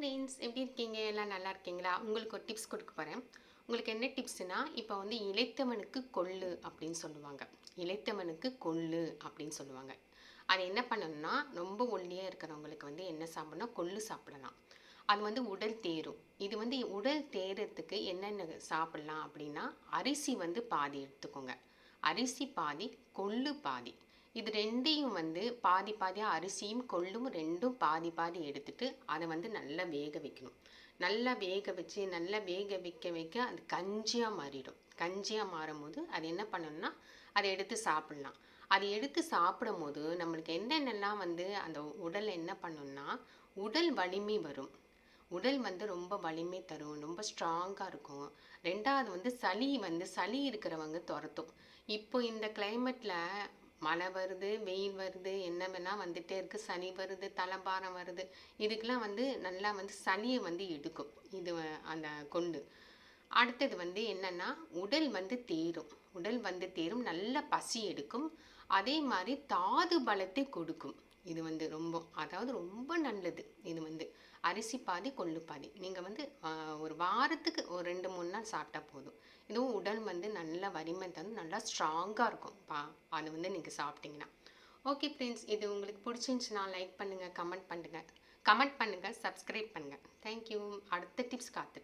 Friends எப்படி இருக்கீங்க? எல்லாம் நல்லா இருக்கீங்களா? உங்களுக்கு ஒரு டிப்ஸ் கொடுக்க போகிறேன் உங்களுக்கு என்ன டிப்ஸ்னால் இப்போ வந்து இளைத்தவனுக்கு கொள்ளு அப்படின்னு சொல்லுவாங்க. இளைத்தவனுக்கு கொள்ளு அப்படின்னு சொல்லுவாங்க. அது என்ன பண்ணணும்னா ரொம்ப ஒல்லியாக இருக்கிறவங்களுக்கு வந்து என்ன சாப்பிடணும்? கொள்ளு சாப்பிடலாம். அது வந்து உடல் தேரும். இது வந்து உடல் தேரத்துக்கு என்னென்ன சாப்பிடலாம் அப்படின்னா அரிசி வந்து பாதி எடுத்துக்கோங்க. அரிசி பாதி கொள்ளு பாதி. இது ரெண்டையும் வந்து பாதி பாதியாக அரிசியும் கொள்ளும் ரெண்டும் பாதி பாதி எடுத்துட்டு அதை வந்து நல்லா வேக வைக்கணும். நல்லா வேக வச்சு நல்லா வேக வைக்க வைக்க அது கஞ்சியாக மாறிடும். கஞ்சியாக மாறும்போது அது என்ன பண்ணணும்னா அதை எடுத்து சாப்பிட்லாம். அதை எடுத்து சாப்பிடும் போது நம்மளுக்கு என்னென்னலாம் வந்து அந்த உடல் என்ன பண்ணணும்னா உடல் வலிமை வரும். உடல் வந்து ரொம்ப வலிமை தரும் ரொம்ப ஸ்ட்ராங்காக இருக்கும். ரெண்டாவது வந்து சளி வந்து சளி இருக்கிறவங்க துரத்தும். இப்போ இந்த கிளைமேட்டில் மழை வருது வெயில் வருது என்ன வேணால் வந்துகிட்டே இருக்குது சனி வருது தலைபாரம் வருது. இதுக்கெலாம் வந்து நல்லா வந்து சளியை வந்து எடுக்கும். இது அந்த கொண்டு. அடுத்தது வந்து என்னென்னா உடல் வந்து தேரும். உடல் வந்து தேரும் நல்ல பசி எடுக்கும். அதே மாதிரி தாது பலத்தை கொடுக்கும். இது வந்து ரொம்ப அதாவது ரொம்ப நல்லது. இது வந்து அரிசி பாதி கொள்ளு பாதி. நீங்கள் வந்து ஒரு வாரத்துக்கு ஒரு ரெண்டு மூணு நாள் சாப்பிட்டா போதும். இதுவும் உடல் வந்து நல்ல வலிமை தந்து நல்லா ஸ்ட்ராங்காக இருக்கும். பா அது வந்து நீங்கள் சாப்பிட்டீங்கன்னா. ஓகே ஃப்ரெண்ட்ஸ் இது உங்களுக்கு பிடிச்சிருந்துச்சுன்னா லைக் பண்ணுங்கள் கமெண்ட் பண்ணுங்கள் கமெண்ட் பண்ணுங்கள் சப்ஸ்கிரைப் பண்ணுங்கள் தேங்க்யூ அடுத்த டிப்ஸ் காத்து